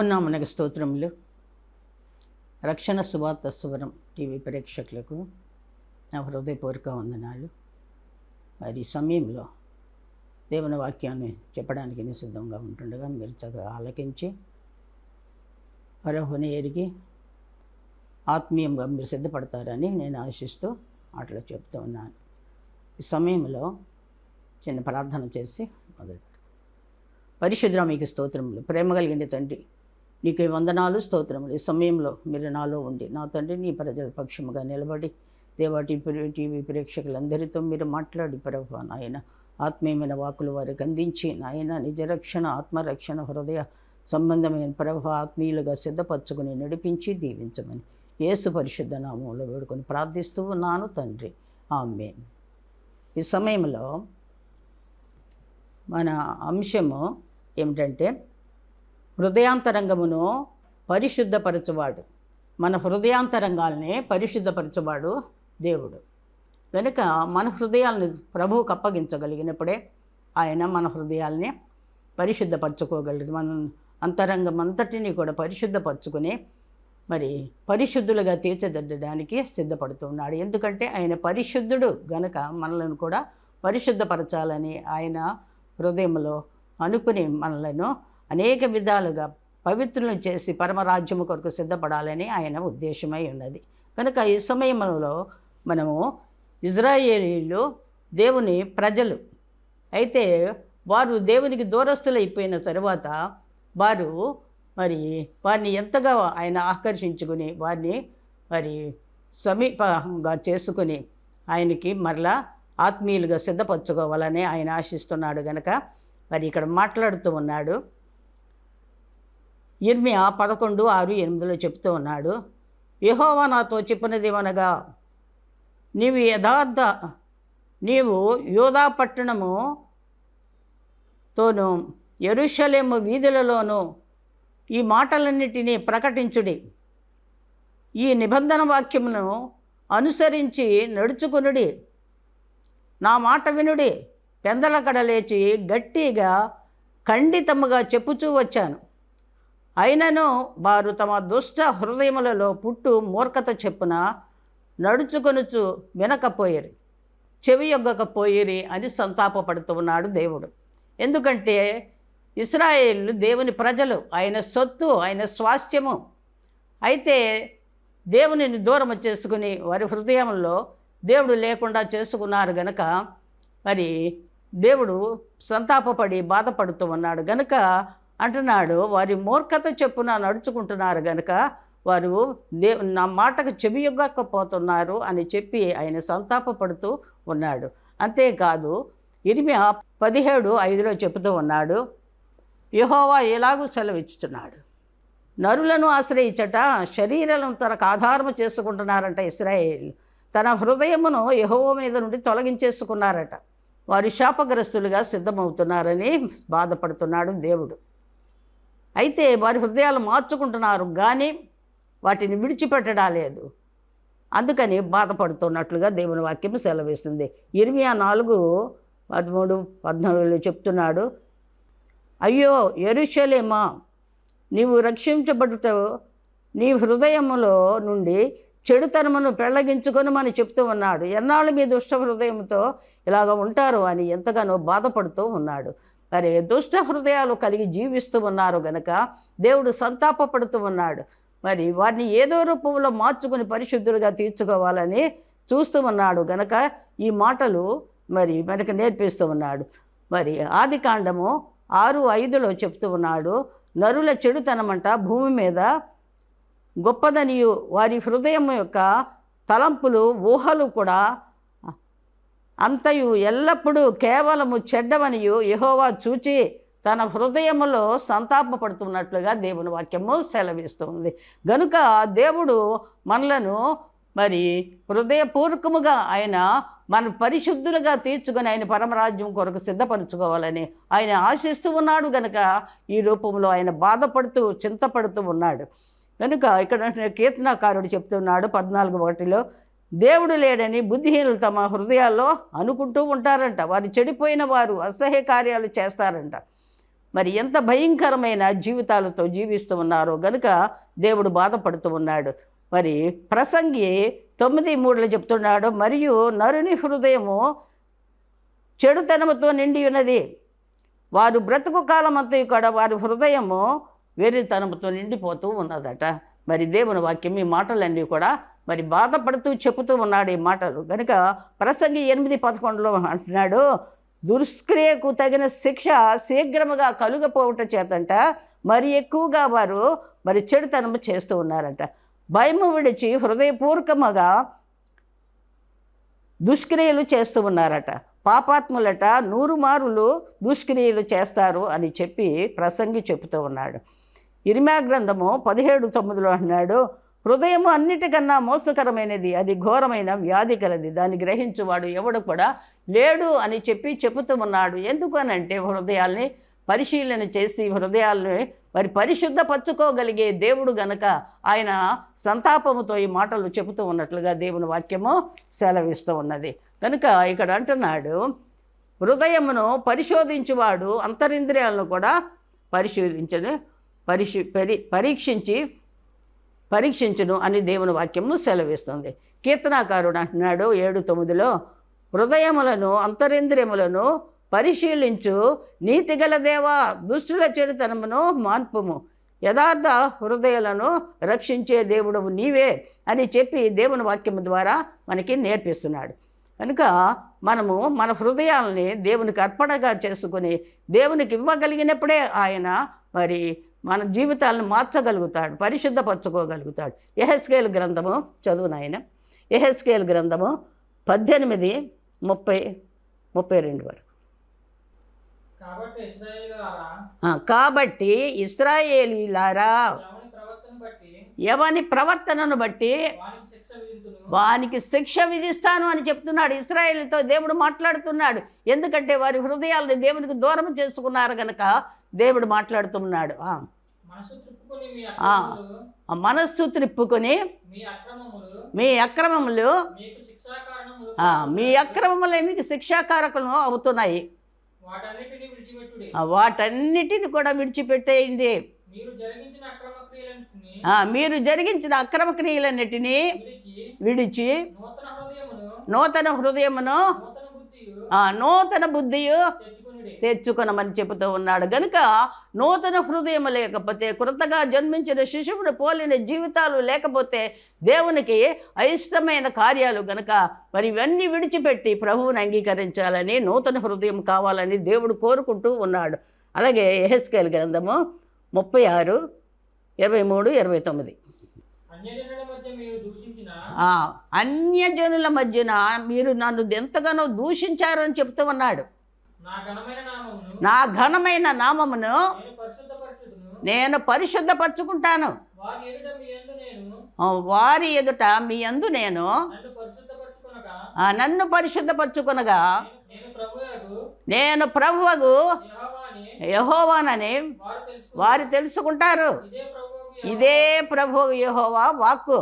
ప్రభునామనకు స్తోత్రములు. రక్షణ సువార్త స్వరం టీవీ ప్రేక్షకులకు నా హృదయపూర్వక వందనాలు. మరి సమయంలో దేవుని వాక్యాన్ని చెప్పడానికి నిసిద్ధంగా ఉంటుండగా మీరు చక్కగా ఆలకించి పరహుని ఎరిగి ఆత్మీయంగా మీరు సిద్ధపడతారని నేను ఆశిస్తూ అట్లా చెప్తూ ఉన్నాను. ఈ సమయంలో చిన్న ప్రార్థన చేసి మొదలు పరిశుద్ర మీకు స్తోత్రములు. ప్రేమ కలిగిన తండ్రి నీకు ఈ వందనాలు స్తోత్రములు. ఈ సమయంలో మీరు నాలో ఉండి నా తండ్రి నీ ప్రజల పక్షముగా నిలబడి దేవా టీవీ టీవీ ప్రేక్షకులందరితో మీరు మాట్లాడి ప్రభు నాయన. ఆత్మీయమైన వాకులు వారికి అందించి నాయన నిజరక్షణ ఆత్మరక్షణ హృదయ సంబంధమైన ప్రభు ఆత్మీయులుగా సిద్ధపరచుకుని నడిపించి దీవించమని యేసు పరిశుద్ధ నామంలో వేడుకొని ప్రార్థిస్తూ ఉన్నాను తండ్రి. ఆమె ఈ సమయంలో మన అంశము ఏమిటంటే హృదయాంతరంగమును పరిశుద్ధపరచువాడు. మన హృదయాంతరంగాల్నే పరిశుద్ధపరచువాడు దేవుడు. కనుక మన హృదయాలను ప్రభువుకు అప్పగించగలిగినప్పుడే ఆయన మన హృదయాల్ని పరిశుద్ధపరచుకోగలడు. మన అంతరంగం అంతటిని కూడా పరిశుద్ధపరచుకుని మరి పరిశుద్ధులుగా తీర్చిదిద్దడానికి సిద్ధపడుతున్నాడు. ఎందుకంటే ఆయన పరిశుద్ధుడు గనక మనలను కూడా పరిశుద్ధపరచాలని ఆయన హృదయంలో అనుకుని మనలను అనేక విధాలుగా పవిత్రులను చేసి పరమరాజ్యము కొరకు సిద్ధపడాలని ఆయన ఉద్దేశమై ఉన్నది. కనుక ఈ సమయంలో మనము ఇజ్రాయేలీలు దేవుని ప్రజలు. అయితే వారు దేవునికి దూరస్తులైపోయిన తరువాత వారు మరి వారిని ఎంతగా ఆయన ఆకర్షించుకుని వారిని మరి సమీపంగా చేసుకుని ఆయనకి మరలా ఆత్మీయులుగా సిద్ధపరచుకోవాలని ఆయన ఆశిస్తున్నాడు గనక. మరి ఇక్కడ మాట్లాడుతూ ఉన్నాడు. ఇర్మియా పదకొండు ఆరు ఎనిమిదిలో చెప్తూ ఉన్నాడు యహోవా నాతో చెప్పినదేమనగా నీవు యథార్థ నీవు యోధా పట్టణముతోను ఎరుషలేము వీధులలోనూ ఈ మాటలన్నిటినీ ప్రకటించుడి. ఈ నిబంధన వాక్యమును అనుసరించి నడుచుకునుడి. నా మాట వినుడి. పెందలకడ లేచి గట్టిగా ఖండితముగా చెప్పుచూ వచ్చాను. అయినను వారు తమ దుష్ట హృదయములలో పుట్టు మూర్ఖత చెప్పున నడుచుకొనుచు వినకపోయిరి చెవి యొగ్గకపోయేరి అని సంతాపపడుతూ ఉన్నాడు దేవుడు. ఎందుకంటే ఇస్రాయేళ్ళు దేవుని ప్రజలు ఆయన సొత్తు ఆయన స్వాస్థ్యము. అయితే దేవునిని దూరం చేసుకుని వారి హృదయంలో దేవుడు లేకుండా చేసుకున్నారు గనక మరి దేవుడు సంతాపపడి బాధపడుతూ ఉన్నాడు. గనక అంటున్నాడు. వారి మూర్ఖత చెప్పున నడుచుకుంటున్నారు గనుక వారు దే నా మాటకు చెవియొగ్గకపోతున్నారు అని చెప్పి ఆయన సంతాపపడుతూ ఉన్నాడు. అంతేకాదు ఇరిమియా పదిహేడు ఐదులో చెబుతూ ఉన్నాడు. యహోవా ఎలాగూ సెలవిచ్చుతున్నాడు. నరులను ఆశ్రయించట శరీరాలను తనకు ఆధారము చేసుకుంటున్నారంట ఇస్రాయేల్. తన హృదయమును యహోవ మీద నుండి తొలగించేసుకున్నారట. వారు శాపగ్రస్తులుగా సిద్ధమవుతున్నారని బాధపడుతున్నాడు దేవుడు. అయితే వారి హృదయాలు మార్చుకుంటున్నారు కానీ వాటిని విడిచిపెట్టడా లేదు. అందుకని బాధపడుతున్నట్లుగా దేవుని వాక్యం సెలవిస్తుంది. ఇరవై నాలుగు పదమూడు పద్నాలుగులో చెప్తున్నాడు అయ్యో ఎరుషలేమా నీవు రక్షించబడుట నీ హృదయములో నుండి చెడుతనమును పెళ్ళగించుకొని మనం చెప్తూ ఉన్నాడు. ఎన్నాళ్ళు మీ దుష్ట హృదయంతో ఇలాగ ఉంటారు అని ఎంతగానో బాధపడుతూ ఉన్నాడు. మరి దుష్ట హృదయాలు కలిగి జీవిస్తూ ఉన్నారు గనక దేవుడు సంతాపపడుతూ ఉన్నాడు. మరి వారిని ఏదో రూపంలో మార్చుకుని పరిశుద్ధులుగా తీర్చుకోవాలని చూస్తూ ఉన్నాడు గనక ఈ మాటలు మరి మనకు నేర్పిస్తూ ఉన్నాడు. మరి ఆది కాండము ఆరు ఐదులో చెప్తూ ఉన్నాడు నరుల చెడుతనమంట భూమి మీద గొప్పదనియు వారి హృదయం యొక్క తలంపులు ఊహలు కూడా అంతయు ఎల్లప్పుడూ కేవలము చెడ్డవనియు యహోవా చూచి తన హృదయములో సంతాపపడుతున్నట్లుగా దేవుని వాక్యము సెలవిస్తుంది. గనుక దేవుడు మనలను మరి హృదయపూర్వకముగా ఆయన మన పరిశుద్ధులుగా తీర్చుకొని ఆయన పరమరాజ్యం కొరకు సిద్ధపరచుకోవాలని ఆయన ఆశిస్తూ ఉన్నాడు గనుక ఈ రూపంలో ఆయన బాధపడుతూ చింతపడుతూ ఉన్నాడు. కనుక ఇక్కడ కీర్తనాకారుడు చెప్తున్నాడు పద్నాలుగు ఒకటిలో దేవుడు లేడని బుద్ధిహీనులు తమ హృదయాల్లో అనుకుంటూ ఉంటారంట. వారు చెడిపోయిన వారు అసహ్య కార్యాలు చేస్తారంట. మరి ఎంత భయంకరమైన జీవితాలతో జీవిస్తూ ఉన్నారో గనుక దేవుడు బాధపడుతూ ఉన్నాడు. మరి ప్రసంగి తొమ్మిది మూడులో చెప్తున్నాడు మరియు నరుని హృదయము చెడుతనముతో నిండి ఉన్నది. వారు బ్రతుకు కాలం అంతా కూడా వారి హృదయము వెర్రితనముతో నిండిపోతూ ఉన్నదట. మరి దేవుని వాక్యం ఈ మాటలన్నీ కూడా మరి బాధపడుతూ చెబుతూ ఉన్నాడు ఈ మాటలు. కనుక ప్రసంగి ఎనిమిది పదకొండులో అంటున్నాడు దుష్క్రియకు తగిన శిక్ష శీఘ్రముగా కలుగపోవట చేతంట మరి ఎక్కువగా వారు మరి చెడుతనము చేస్తూ ఉన్నారట. భయము విడిచి హృదయపూర్వకముగా దుష్క్రియలు చేస్తూ ఉన్నారట. పాపాత్ములట నూరు మారులు దుష్క్రియలు చేస్తారు అని చెప్పి ప్రసంగి చెబుతూ ఉన్నాడు. ఇరిమా గ్రంథము పదిహేడు తొమ్మిదిలో అన్నాడు హృదయము అన్నిటికన్నా మోసకరమైనది అది ఘోరమైన వ్యాధి కలది. దాన్ని గ్రహించువాడు ఎవడు కూడా లేడు అని చెప్పి చెబుతూ ఉన్నాడు. ఎందుకు అని అంటే హృదయాల్ని పరిశీలన చేసి హృదయాల్ని మరి పరిశుద్ధపరచుకోగలిగే దేవుడు గనక ఆయన సంతాపముతో ఈ మాటలు చెబుతూ ఉన్నట్లుగా దేవుని వాక్యము సెలవిస్తూ ఉన్నది. కనుక ఇక్కడ అంటున్నాడు హృదయమును పరిశోధించువాడు అంతరింద్రియాలను కూడా పరిశీలించని పరిశీ పరి పరీక్షించి పరీక్షించును అని దేవుని వాక్యము సెలవిస్తుంది. కీర్తనాకారుడు అంటున్నాడు ఏడు తొమ్మిదిలో హృదయములను అంతరింద్రియములను పరిశీలించు. నీతిగల దేవా దుష్టుల చెడుతనమును మార్పుము. యథార్థ హృదయాలను రక్షించే దేవుడు నీవే అని చెప్పి దేవుని వాక్యము ద్వారా మనకి నేర్పిస్తున్నాడు. కనుక మనము మన హృదయాలని దేవునికి అర్పణగా చేసుకుని దేవునికి ఇవ్వగలిగినప్పుడే ఆయన మరి మన జీవితాలను మార్చగలుగుతాడు పరిశుద్ధపరచుకోగలుగుతాడు. ఎహెస్కేల్ గ్రంథము చదువు నాయన. ఎహెస్కేల్ గ్రంథము పద్దెనిమిది ముప్పై ముప్పై రెండు వరకు. కాబట్టి ఇస్రాయేలీలారా ఎవని ప్రవర్తనను బట్టి వానికి శిక్ష విధిస్తాను అని చెప్తున్నాడు ఇస్రాయేల్తో దేవుడు మాట్లాడుతున్నాడు. ఎందుకంటే వారి హృదయాలను దేవునికి దూరం చేసుకున్నారు గనక దేవుడు మాట్లాడుతున్నాడు. ఆ, మనసు త్రిప్పుకొని మీ ఆ. అక్రమములు ఆ మనస్సు త్రిప్పుకొని మీ అక్రమములు మీ అక్రమములు మీకు శిక్షాకారకులు అవుతున్నాయి. వాటన్నిటిని కూడా విడిచిపెట్టేయండి. మీరు జరిగించిన అక్రమ క్రియలన్నిటిని విడిచి నూతన హృదయమును నూతన బుద్ధియు తెచ్చుకునుడి. తెచ్చుకొనమని చెబుతూ ఉన్నాడు. గనుక నూతన హృదయం లేకపోతే కృతగా జన్మించిన శిశువుని పోలిన జీవితాలు లేకపోతే దేవునికి అయిష్టమైన కార్యాలు గనుక మరి ఇవన్నీ విడిచిపెట్టి ప్రభువుని అంగీకరించాలని నూతన హృదయం కావాలని దేవుడు కోరుకుంటూ ఉన్నాడు. అలాగే ఎహెస్కేల్ గ్రంథము ముప్పై ఆరు ఇరవై మూడు ఇరవై తొమ్మిది. అన్యజనుల మధ్యన మీరు నన్ను ఎంతగానో దూషించారు అని చెప్తూ ఉన్నాడు. నా ఘనమైన నామమును నేను పరిశుద్ధపరచుకుంటాను. వారి ఎదుట మీ అందు నేను నన్ను పరిశుద్ధపరచుకొనగా? ఆ, నన్ను పరిశుద్ధపరచుకొనగా నేను- ప్రభువగు యెహోవాని యహోవానని వారు తెలుసుకుంటారు. ఇదే ప్రభు యహోవా వాక్కు.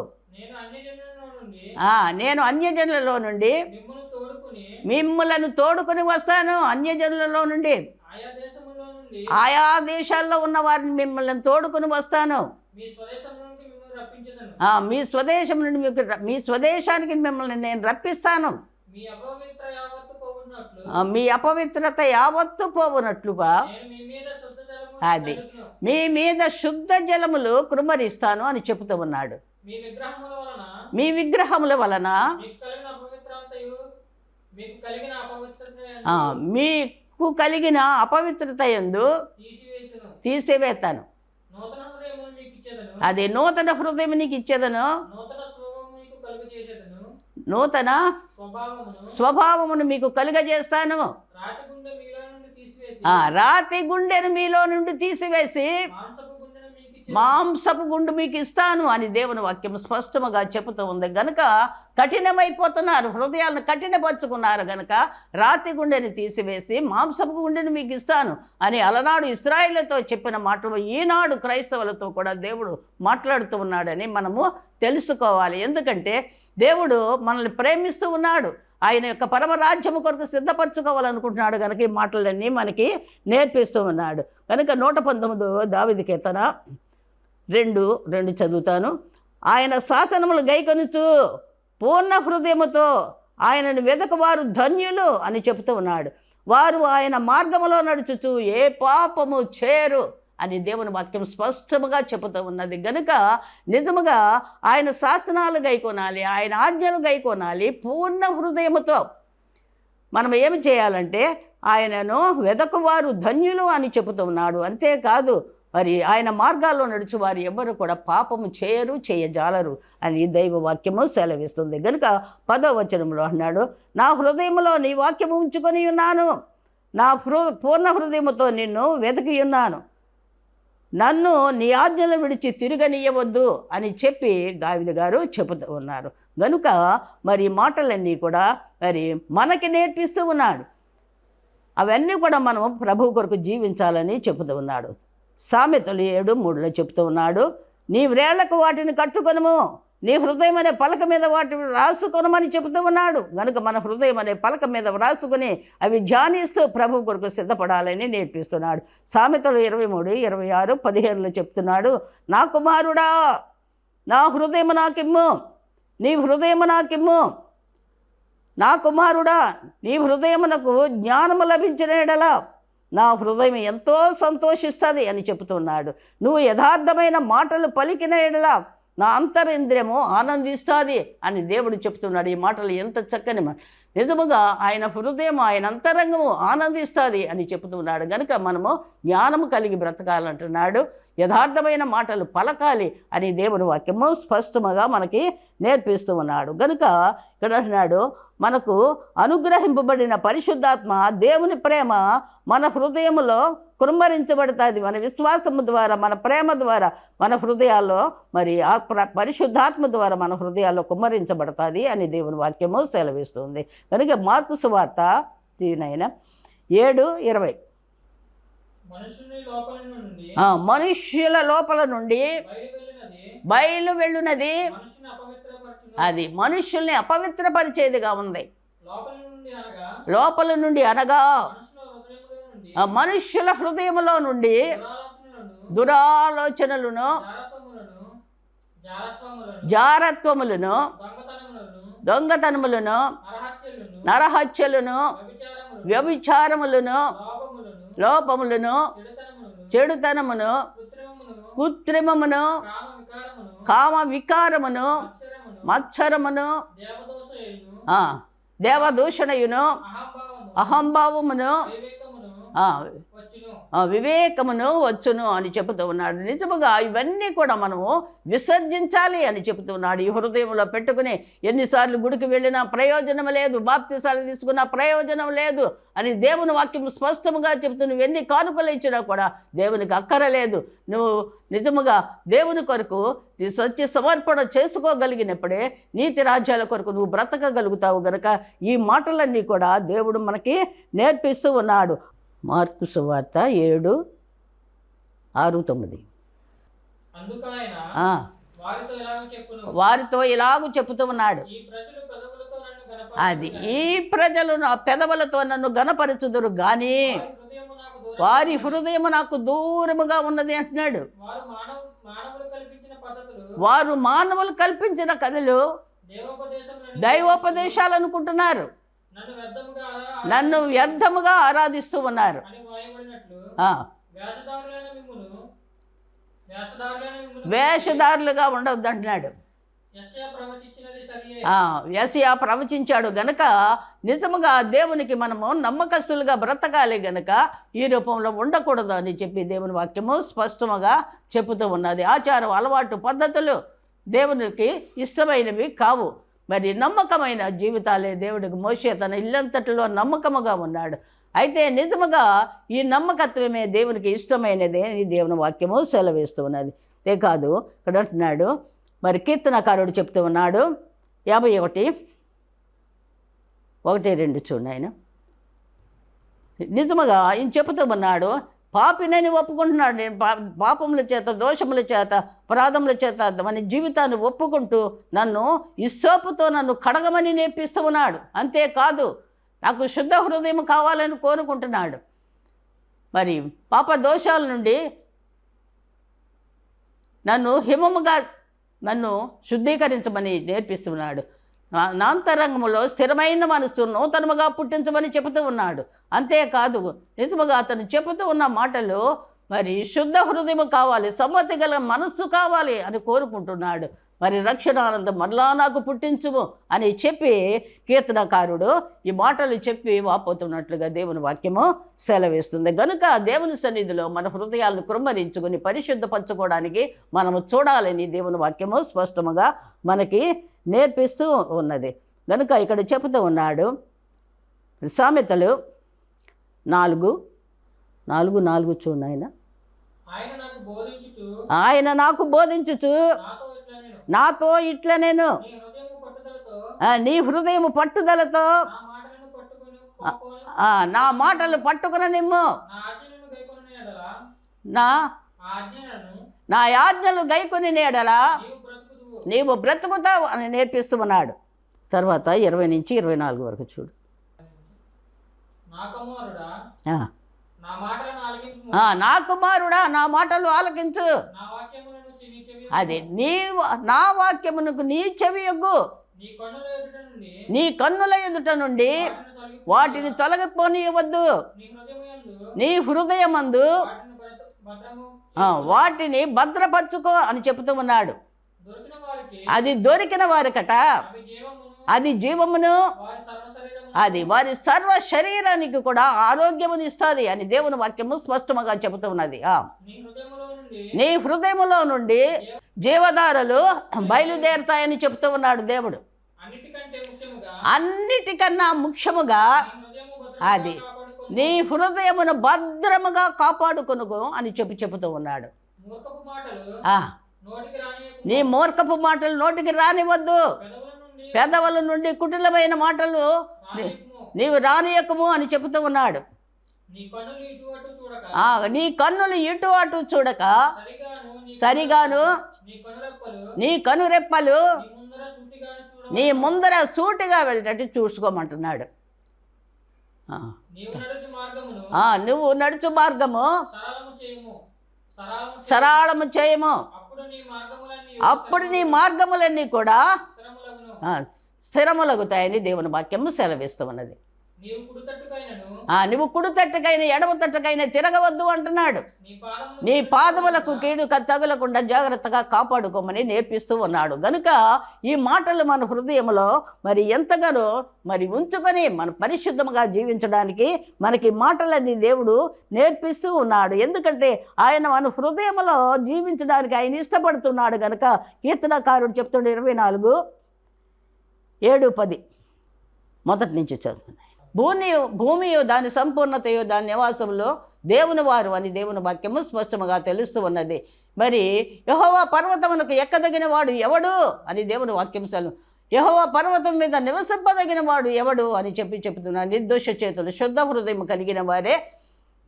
నేను అన్యజనులలో నుండి మిమ్మలను తోడుకొని వస్తాను అన్యజనులలో నుండి ఆయా దేశములో నుండి ఆయా దేశాల్లో ఉన్న వారిని మిమ్మల్ని తోడుకొని వస్తాను. మీ స్వదేశం నుండి మీకు మీ స్వదేశానికి మిమ్మల్ని నేను రప్పిస్తాను. మీ అపవిత్రత యావత్తు పోవునట్లుగా అది. మీ మీద శుద్ధ జలములు కృమరిస్తాను అని చెబుతూ ఉన్నాడు. మీ విగ్రహముల వలన? మీకు కలిగిన అపవిత్రత ఎందు తీసివేతును. అది నూతన హృదయం నీకు ఇచ్చేదను? నూతన స్వభావమును? మీకు కలుగజేస్తాను. రాతి గుండెను మీలో నుండి తీసివేసి. మాంసపు గుండు మీకు ఇస్తాను అని దేవుని వాక్యం స్పష్టముగా చెబుతూ ఉంది. గనుక కఠినమైపోతున్నారు హృదయాలను కఠినపరుచుకున్నారు గనుక రాతి గుండెని తీసివేసి మాంసపు గుండెని మీకు ఇస్తాను అని అలనాడు ఇస్రాయిలతో చెప్పిన మాటలు ఈనాడు క్రైస్తవులతో కూడా దేవుడు మాట్లాడుతూ ఉన్నాడని మనము తెలుసుకోవాలి. ఎందుకంటే దేవుడు మనల్ని ప్రేమిస్తూ ఉన్నాడు. ఆయన యొక్క పరమరాజ్యము కొరకు సిద్ధపరచుకోవాలనుకుంటున్నాడు కనుక ఈ మాటలన్నీ మనకి నేర్పిస్తూ ఉన్నాడు. కనుక నూట పంతొమ్మిది దావిది కీర్తన రెండు రెండు చదువుతాను. ఆయన శాసనములు గైకొనుచు పూర్ణ హృదయముతో ఆయనను వెదకవారు ధన్యులు అని చెబుతూ ఉన్నాడు. వారు ఆయన మార్గములో నడుచుచు ఏ పాపము చేరు. అని దేవుని వాక్యం స్పష్టముగా చెబుతూ ఉన్నది. గనుక నిజముగా ఆయన శాసనాలు గైకొనాలి ఆయన ఆజ్ఞలు గైకొనాలి పూర్ణ హృదయముతో. మనం ఏమి చేయాలంటే ఆయనను వెదకువారు ధన్యులు అని చెబుతున్నాడు. అంతేకాదు మరి ఆయన మార్గాల్లో నడుచు వారు ఎవ్వరు కూడా పాపము చేయరు చేయజాలరు అని దైవ వాక్యము సెలవిస్తుంది. కనుక పదో వచనంలో అన్నాడు నా హృదయంలో నీ వాక్యము ఉంచుకొని ఉన్నాను. నా హృ పూర్ణ హృదయముతో నిన్ను వెతికి ఉన్నాను. నన్ను నీ ఆజ్ఞలు విడిచి తిరగనీయవద్దు అని చెప్పి దావిద గారు చెబుతూ ఉన్నారు. గనుక మరి మాటలన్నీ కూడా మరి మనకి నేర్పిస్తూ ఉన్నాడు. అవన్నీ కూడా మనం ప్రభు కొరకు జీవించాలని చెబుతూ ఉన్నాడు. సామెతలు ఏడు మూడులో చెబుతూ ఉన్నాడు. నీ వ్రేళ్ళకు వాటిని కట్టుకొనము. నీ హృదయం అనే పలక మీద వాటిని రాసుకొనమని చెబుతూ ఉన్నాడు. కనుక మన హృదయం అనే పలక మీద వ్రాసుకుని అవి ధ్యానిస్తూ ప్రభు కొరకు సిద్ధపడాలని నేర్పిస్తున్నాడు. సామెతలు ఇరవై మూడు ఇరవై ఆరు పదిహేనులో చెప్తున్నాడు నా కుమారుడా నా హృదయము నాకిమ్ము నీ హృదయము నాకిమ్ము. నా కుమారుడా నీ హృదయమునకు జ్ఞానము లభించిన ఎడలా నా హృదయం ఎంతో సంతోషిస్తుంది అని చెబుతున్నాడు. నువ్వు యథార్థమైన మాటలు పలికిన ఎడలా నా అంతరింద్రియము ఆనందిస్తుంది అని దేవుడు చెప్తున్నాడు. ఈ మాటలు ఎంత చక్కని మాట నిజముగా ఆయన హృదయం ఆయన అంతరంగము ఆనందిస్తుంది అని చెబుతున్నాడు కనుక మనము జ్ఞానము కలిగి బ్రతకాలంటున్నాడు. యథార్థమైన మాటలు పలకాలి అని దేవుని వాక్యము స్పష్టముగా మనకి నేర్పిస్తూ ఉన్నాడు. కనుక ఇక్కడ అంటున్నాడు మనకు అనుగ్రహింపబడిన పరిశుద్ధాత్మ దేవుని ప్రేమ మన హృదయములో కుమ్మరించబడుతుంది మన విశ్వాసము ద్వారా మన ప్రేమ ద్వారా మన హృదయాల్లో మరి పరిశుద్ధాత్మ ద్వారా మన హృదయాల్లో కుమ్మరించబడుతుంది అని దేవుని వాక్యము సెలవిస్తుంది. కనుక మార్కు సువార్త దీనైన ఏడు ఇరవై. మనుష్యుల లోపల నుండి బయలు వెళ్ళినది. అది మనుష్యుల్ని అపవిత్రపరిచేదిగా ఉంది. లోపల నుండి అనగా లోపల నుండి అనగా మనుషుల హృదయముల నుండి ఆ మనుష్యుల హృదయములో నుండి దురాలోచనలను జారత్వములను దొంగతనములను నరహత్యలను వ్యభిచారములను లోపములను చెడుతనమును కృత్రిమమును కామ వికారమును మత్సరమును దేవదూషణయును అహంభావమును వివేకమును వచ్చును అని చెబుతూ ఉన్నాడు. నిజముగా ఇవన్నీ కూడా మనము విసర్జించాలి అని చెబుతూ ఉన్నాడు. ఈ హృదయంలో పెట్టుకుని ఎన్నిసార్లు గుడికి వెళ్ళినా ప్రయోజనం లేదు బాప్తిసార్లు తీసుకున్నా ప్రయోజనం లేదు అని దేవుని వాక్యం స్పష్టముగా చెబుతూ నువ్వు ఎన్ని కానుకలు ఇచ్చినా కూడా దేవునికి అక్కరలేదు నువ్వు నిజముగా దేవుని కొరకు నీ సత్య సమర్పణ చేసుకోగలిగినప్పుడే నీతి రాజ్యాల కొరకు నువ్వు బ్రతకగలుగుతావు గనక ఈ మాటలన్నీ కూడా దేవుడు మనకి నేర్పిస్తూ ఉన్నాడు. మార్కు సువార్త ఏడు ఆరు తొమ్మిది. వారితో ఇలాగ చెబుతూ ఉన్నాడు. అది ఈ ప్రజలు నా పెదవులతో నన్ను గనపరచుదురు కానీ వారి హృదయము నాకు వారి హృదయం నాకు దూరం దూరముగా ఉన్నది అంటున్నాడు. వారు మానవ మానవులు కల్పించిన కథలు దైవోపదేశాలు అనుకుంటున్నారు. నన్ను వ్యర్థముగా ఆరాధిస్తూ ఉన్నారు. వేషధారులుగా ఉండవద్దు అంటున్నాడు యెషయా ప్రవచించాడు గనక నిజముగా దేవునికి మనము నమ్మకస్తులుగా బ్రతకాలి గనక ఈ రూపంలో ఉండకూడదు అని చెప్పి దేవుని వాక్యము స్పష్టముగా చెబుతూ ఉన్నది. ఆచారం అలవాటు పద్ధతులు దేవునికి ఇష్టమైనవి కావు. మరి నమ్మకమైన జీవితాలే దేవుడికి. మోసే తన ఇల్లంతటిలో నమ్మకముగా ఉన్నాడు. అయితే నిజముగా ఈ నమ్మకత్వమే దేవునికి ఇష్టమైనదే అని దేవుని వాక్యము సెలవిస్తూ ఉన్నది. అంతే కాదు ఇక్కడ అంటున్నాడు మరి కీర్తనకారుడు చెప్తూ ఉన్నాడు యాభై ఒకటి ఒకటి రెండు చూడండి ఆయన. నిజముగా ఆయన చెబుతూ ఉన్నాడు పాపినని ఒప్పుకుంటున్నాడు నేను. పా పాపముల చేత దోషముల చేత అపరాధముల చేత మన జీవితాన్ని ఒప్పుకుంటూ నన్ను ఇస్సోపుతో నన్ను కడగమని నేర్పిస్తూ ఉన్నాడు. అంతేకాదు నాకు శుద్ధ హృదయం కావాలని కోరుకుంటున్నాడు. మరి పాప దోషాల నుండి నన్ను హిమముగా నన్ను శుద్ధీకరించమని నేర్పిస్తున్నాడు. నాంతరంగంలో నాంతరంగములో స్థిరమైన మనస్సు నూతనముగా పుట్టించమని చెబుతూ ఉన్నాడు. అంతేకాదు నిజముగా అతను చెబుతూ ఉన్న మాటలు మరి శుద్ధ హృదయం కావాలి సమ్మతి గల మనస్సు కావాలి అని కోరుకుంటున్నాడు. మరి రక్షణానందం మరలా నాకు పుట్టించుము అని చెప్పి కీర్తనకారుడు ఈ మాటలు చెప్పి వాపోతున్నట్లుగా దేవుని వాక్యము సెలవిస్తుంది. గనుక దేవుని సన్నిధిలో మన హృదయాలను కృమ్మరించుకుని పరిశుద్ధపరచుకోవడానికి మనము చూడాలని దేవుని వాక్యము స్పష్టముగా మనకి నేర్పిస్తూ ఉన్నది. కనుక ఇక్కడ చెబుతూ ఉన్నాడు సామెతలు నాలుగు నాలుగు నాలుగు బోధించుచు. ఆయన నాకు బోధించుచు. నాతో ఇట్లా నేను. నీ హృదయం పట్టుదలతో నా పట్టుకొని మాటలు పట్టుకున్న నిమ్ము. నా నా యాజ్ఞలు గైకొని నేడలా నీవు బ్రతుకుతావు అని నేర్పిస్తూ ఉన్నాడు తర్వాత ఇరవై నుంచి ఇరవై నాలుగు వరకు చూడు. నా కుమారుడా నా మాటలు ఆలకించు. అది నీ నా వాక్యమునకు నీ చెవి యొగ్గు నీ కన్నుల ఎదుట నుండి వాటిని తొలగిపోనివ్వద్దు నీ హృదయమందు వాటిని భద్రపరచుకో అని చెబుతూ ఉన్నాడు. అది దొరికిన వారికట. అది జీవమును అది వారి సర్వ శరీరానికి కూడా ఆరోగ్యముని ఇస్తుంది అని దేవుని వాక్యము స్పష్టముగా చెబుతూ ఉన్నది. ఆ. నీ హృదయములో నుండి జీవధారలు బయలుదేరుతాయని చెబుతూ ఉన్నాడు దేవుడు. అన్నిటికన్నా ముఖ్యముగా అది. కాపాడుకొని. నీ హృదయమును భద్రముగా కాపాడుకొనుగు అని చెప్పి చెబుతూ ఉన్నాడు. నీ మూర్ఖపు మాటలు నోటికి రానివద్దు. పెదవుల నుండి కుటిలమైన మాటలు నీవు రానియకము అని చెబుతూ ఉన్నాడు. నీ కన్నులు ఇటు అటు చూడక. సరిగాను నీ కనురెప్పలు నీ ముందర సూటిగా వెళ్ళేటట్టు చూసుకోమంటున్నాడు. నువ్వు నడుచు మార్గము. సరళము చేయుము. అప్పుడు నీ మార్గములన్నీ కూడా స్థిరములగుతాయని దేవుని వాక్యము సెలవిస్తూ ఉన్నది. నువ్వు కుడి తట్టుకైన ఎడమ తట్టుకైన తిరగవద్దు అంటున్నాడు. నీ పాదములు నీ పాదములకు కీడు తగులకుండా జాగ్రత్తగా కాపాడుకోమని నేర్పిస్తూ ఉన్నాడు. గనుక ఈ మాటలు మన హృదయంలో మరి ఎంతగానో మరి ఉంచుకొని మన పరిశుద్ధముగా జీవించడానికి మనకి మాటలన్నీ దేవుడు నేర్పిస్తూ ఉన్నాడు. ఎందుకంటే ఆయన మన హృదయంలో జీవించడానికి ఆయన ఇష్టపడుతున్నాడు గనుక కీర్తనకారుడు చెప్తుండే ఇరవై నాలుగు ఏడు పది. మొదటి నుంచి చదువుతున్నాయి భూమి భూమియో దాని సంపూర్ణతయో దాని నివాసంలో దేవుని వారు అని దేవుని వాక్యము స్పష్టముగా తెలుస్తూ ఉన్నది. మరి యహోవా పర్వతమునకు ఎక్కదగిన వాడు ఎవడు అని దేవుని వాక్యం సెలవు. యహోవా పర్వతం మీద నివసింపదగిన వాడు ఎవడు అని చెప్పి చెబుతున్నాడు నిర్దోష చేతులు శుద్ధ హృదయం కలిగిన వారే.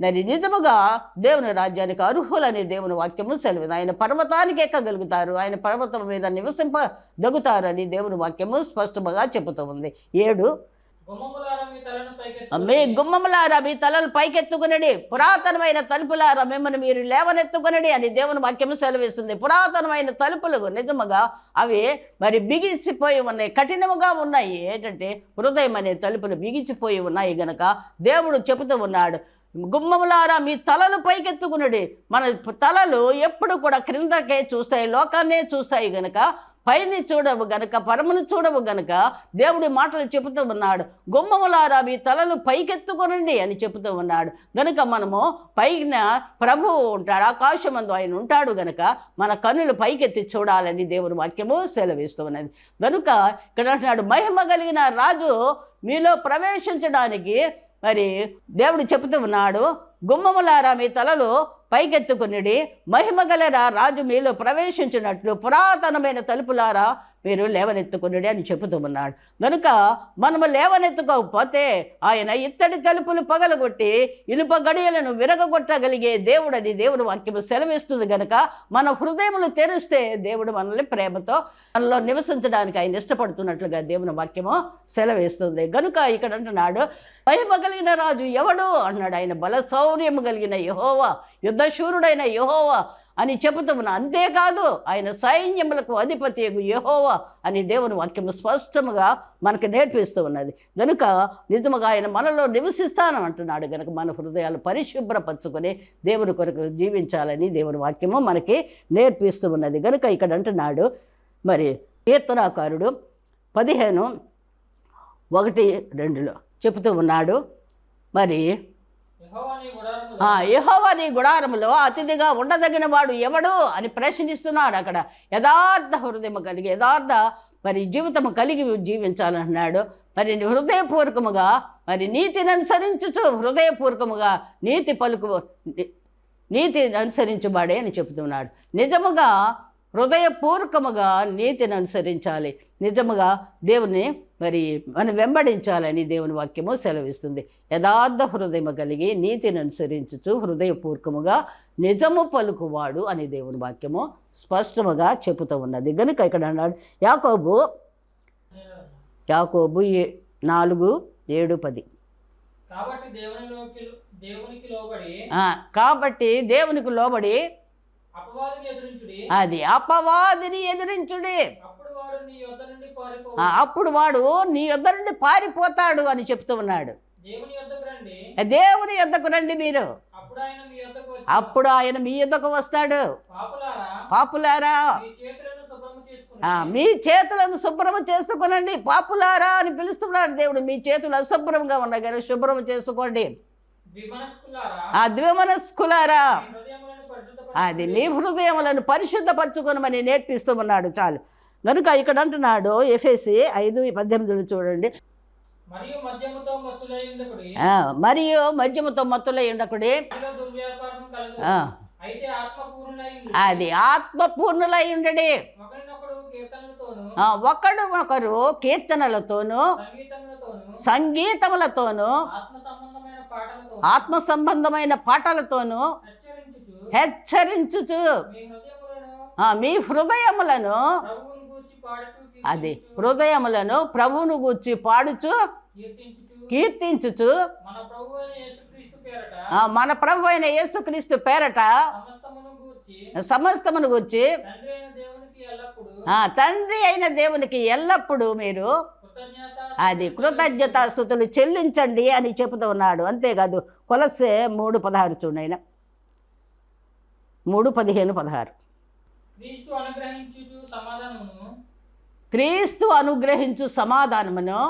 మరి నిజముగా దేవుని రాజ్యానికి అర్హులని దేవుని వాక్యము సెలవు. ఆయన పర్వతానికి ఎక్కగలుగుతారు? ఆయన పర్వతం మీద నివసింపదగుతారు అని దేవుని వాక్యము స్పష్టముగా చెబుతూ ఉంది. ఏడు మీ గుమ్మములారా మీ తలలు పైకెత్తుకునడి. పురాతనమైన తలుపులారా మిమ్మల్ని మీరు లేవనెత్తుకునడి అని దేవుని వాక్యము సెలవిస్తుంది. పురాతనమైన తలుపులు నిజముగా అవి మరి బిగించిపోయి ఉన్నాయి కఠినముగా ఉన్నాయి. ఏంటంటే హృదయం అనే తలుపులు బిగించిపోయి ఉన్నాయి గనక దేవుడు చెబుతూ ఉన్నాడు. గుమ్మములారా మీ తలలు పైకెత్తుకునడి. మన తలలు ఎప్పుడు కూడా క్రిందకే చూస్తాయి లోకాన్నే చూస్తాయి గనక పైని చూడవు గనక పరమును చూడవు గనక దేవుడి మాటలు చెబుతూ ఉన్నాడు. గుమ్మములారా మీ తలలు పైకెత్తుకొనండి అని చెబుతూ ఉన్నాడు. గనుక మనము పైన ప్రభువు ఉంటాడు ఆకాశమందు ఆయన ఉంటాడు గనుక మన కన్నులు పైకెత్తి చూడాలని దేవుని వాక్యము సెలవిస్తూ ఉన్నది. గనుక ఇక్కడ అంటున్నాడు మహిమ కలిగిన రాజు మీలో ప్రవేశించడానికి మరి దేవుడు చెబుతూ ఉన్నాడు గుమ్మములారా మీ తలలు పైకెత్తుకునిడి మహిమగలరా రాజు మీలో ప్రవేశించినట్లు పురాతనమైన తలుపులారా మీరు లేవనెత్తుకునుడి అని చెబుతూ ఉన్నాడు. గనుక మనము లేవనెత్తుకోకపోతే ఆయన ఇత్తడి తలుపులు పగలగొట్టి ఇనుప గడియలను విరగగొట్టగలిగే దేవుడని దేవుడు వాక్యము సెలవిస్తుంది గనుక మన హృదయములు తెరిస్తే దేవుడు మనల్ని ప్రేమతో మనలో నివసించడానికి ఆయన ఇష్టపడుతున్నట్లుగా దేవుని వాక్యము సెలవిస్తుంది. గనుక ఇక్కడ అంటున్నాడు మహిమ కలిగిన రాజు ఎవడు? అన్నాడు ఆయన బల శౌర్యము కలిగిన యహోవా. యుద్ధశూరుడైన యహోవా అని చెబుతున్నా అంతేకాదు ఆయన సైన్యములకు అధిపతి యహోవా అని దేవుని వాక్యం స్పష్టముగా మనకు నేర్పిస్తూ ఉన్నది. కనుక నిజముగా ఆయన మనలో నివసిస్తాను అంటున్నాడు. కనుక మన హృదయాలు పరిశుభ్రపరచుకొని దేవుని కొరకు జీవించాలని దేవుని వాక్యము మనకి నేర్పిస్తూ ఉన్నది. కనుక ఇక్కడ అంటున్నాడు మరి కీర్తనాకారుడు పదిహేను ఒకటి రెండులో చెబుతూ ఉన్నాడు. మరి యహోవా నీ గుడారములో అతిథిగా ఉండదగిన వాడు ఎవడు అని ప్రశ్నిస్తున్నాడు అక్కడ. యథార్థ హృదయం కలిగి యథార్థ మరి జీవితం కలిగి జీవించాలంటున్నాడు మరి హృదయపూర్వకముగా మరి నీతిని అనుసరించుచు హృదయపూర్వకముగా నీతి పలుకు నీతిని అనుసరించువాడే అని చెబుతున్నాడు. నిజముగా హృదయపూర్వకముగా నీతిని అనుసరించాలి. నిజముగా దేవుని మరి మనం వెంబడించాలని దేవుని వాక్యము సెలవిస్తుంది. యథార్థ హృదయము కలిగి నీతిని అనుసరించుచు హృదయపూర్వకముగా నిజము పలుకువాడు అని దేవుని వాక్యము స్పష్టముగా చెబుతూ ఉన్నది. కనుక ఇక్కడ అన్నాడు యాకోబు యాకోబు ఏ- నాలుగు ఏడు పది. కాబట్టి దేవునికి లోబడి కాబట్టి దేవునికి లోబడి అది అపవాదిని ఎదిరించుడి. అప్పుడు వాడు నీ యొద్ద నుండి పారిపోతాడు అని చెప్తూ ఉన్నాడు. దేవుని యొద్దకు రండి. మీరు. అప్పుడు ఆయన మీ యొద్దకు వస్తాడు. పాపులారా మీ చేతులను శుభ్రం చేసుకునండి. పాపులారా అని పిలుస్తున్నాడు దేవుడు. మీ చేతులు అశుభ్రంగా ఉన్నాయి కానీ శుభ్రం చేసుకోండి. ద్విమనస్కులారా ఆ ద్విమనస్కులారా మీ హృదయములను పరిశుద్ధపరచుకుని అది నీ హృదయములను పరిశుద్ధపరచుకొనమని నేర్పిస్తూ ఉన్నాడు చాలు. కనుక ఇక్కడ అంటున్నాడు ఎఫ్ఎసి ఐదు పద్దెనిమిదిలో చూడండి. మరియు మద్యముతో మత్తులై ఉండకుడి. అది ఆత్మపూర్ణులై ఉండడి. ఒకడు ఒకరు కీర్తనలతోనూ సంగీతములతోను ఆత్మ సంబంధమైన పాటలతోనూ హెచ్చరించుచు. మీ హృదయములను అది హృదయములను ప్రభువును గూర్చి పాడుచు కీర్తించుచు మన ప్రభు అయిన యేసుక్రీస్తు పేరట సమస్తమును గుర్చి తండ్రి అయిన దేవునికి ఎల్లప్పుడూ మీరు కృతజ్ఞత అది కృతజ్ఞతాస్థుతులు చెల్లించండి అని చెబుతూ ఉన్నాడు. అంతేకాదు కొలసే మూడు పదహారు చూడైన మూడు పదిహేను పదహారు. క్రీస్తు అనుగ్రహించు సమాధానమును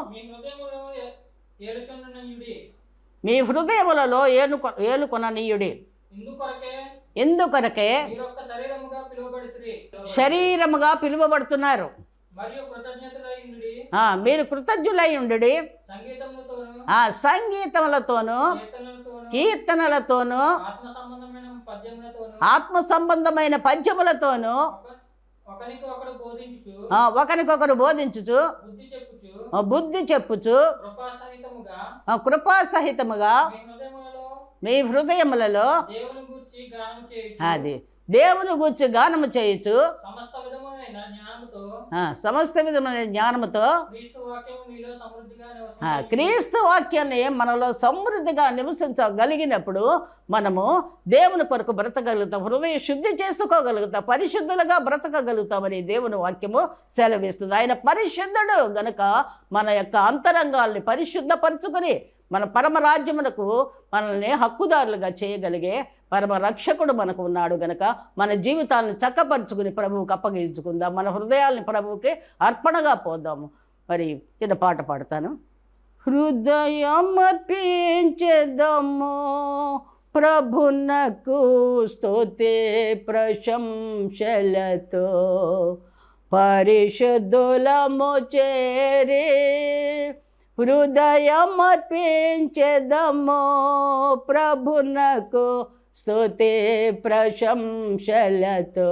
మీ హృదయములలో ఏలు ఏలుకొననీయుడి. ఇందుకొరకే ఎందుకొరకే శరీరముగా పిలువబడుతున్నారు. ఉండి మీరు కృతజ్ఞులై ఉండుడి సంగీతములతోను కీర్తనలతోనూ ఆత్మ సంబంధమైన పద్యములతోను ఒకరికొకరు బోధించుచు బుద్ధి చెప్పుచు కృపాసహితముగా మీ హృదయములలో అది దేవుని గూర్చి గానము చేయొచ్చు సమస్త విధమైన జ్ఞానముతో క్రీస్తు వాక్యాన్ని మనలో సమృద్ధిగా నివసించగలిగినప్పుడు మనము దేవుని కొరకు బ్రతకగలుగుతాం హృదయ శుద్ధి చేసుకోగలుగుతాం పరిశుద్ధులుగా బ్రతకగలుగుతామని దేవుని వాక్యము సెలవిస్తుంది. ఆయన పరిశుద్ధుడు గనుక మన యొక్క అంతరంగాల్ని పరిశుద్ధపరచుకొని మన పరమరాజ్యమునకు మనల్ని హక్కుదారులుగా చేయగలిగే పరమ రక్షకుడు మనకు ఉన్నాడు గనక మన జీవితాలను చక్కపరుచుకుని ప్రభువుకి అప్పగించుకుందాం. మన హృదయాల్ని ప్రభువుకి అర్పణగా పోదాము. మరి చిన్న పాట పాడతాను. హృదయం అర్పించేదము ప్రభునకు స్తుతి ప్రశంసలతో పరిశుద్ధులము చేరే హృదయం అర్పించేదము ప్రభునకు స్తుతి ప్రశంసలతో.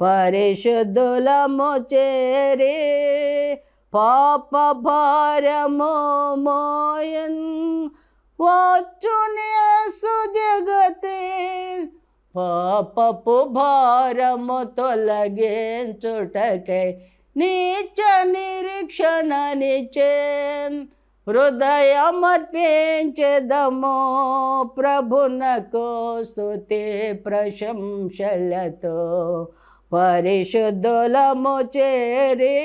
పరిశుద్ధులము చేరి పాప భారము మోయన్ వచ్చునే సుజగతే పాపపు భారము తొలగించుటకై నీచ నిరీక్షణ నిచేన్ హృదయమర్పించదము ప్రభునకు స్థుతి ప్రశంసలతో. పరిశుద్ధులము చేరి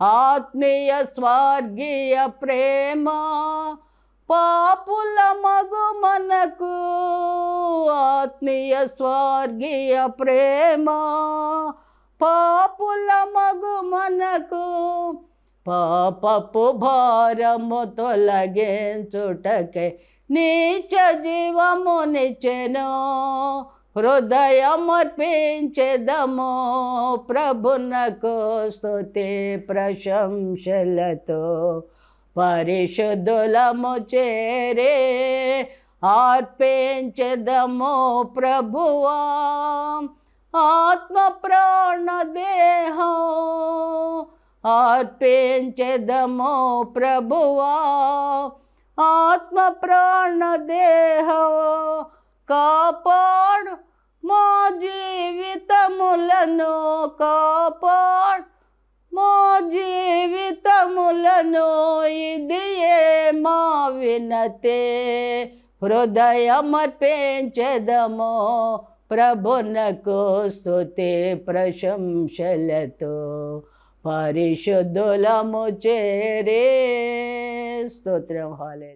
ఆత్మీయ స్వర్గీయ ప్రేమ పాపుల మగు మనకు ఆత్మీయ స్వర్గీయ ప్రేమ పాపుల మగు మనకు పాపపు భారము తొలగించుటకై నీచ జీవము నిచ్చెను. హృదయమర్పించెదము ప్రభునకు స్థుతి ప్రశంసలతో. పరిశుద్ధులము చేరే అర్పించెదము ప్రభువా. ఆత్మ ప్రాణ దేహం అర్పించెదము ప్రభువా. ఆత్మ ప్రాణ దేహం కాపాడు మా జీవితములను కాపాడు మా జీవితములను. ఇది ఏ మా వినతే హృదయమర్పించెదము ప్రభునకు స్తుతి ప్రశంసలతో పరిశుద్ధులము చేరే స్తోత్రం. హాలే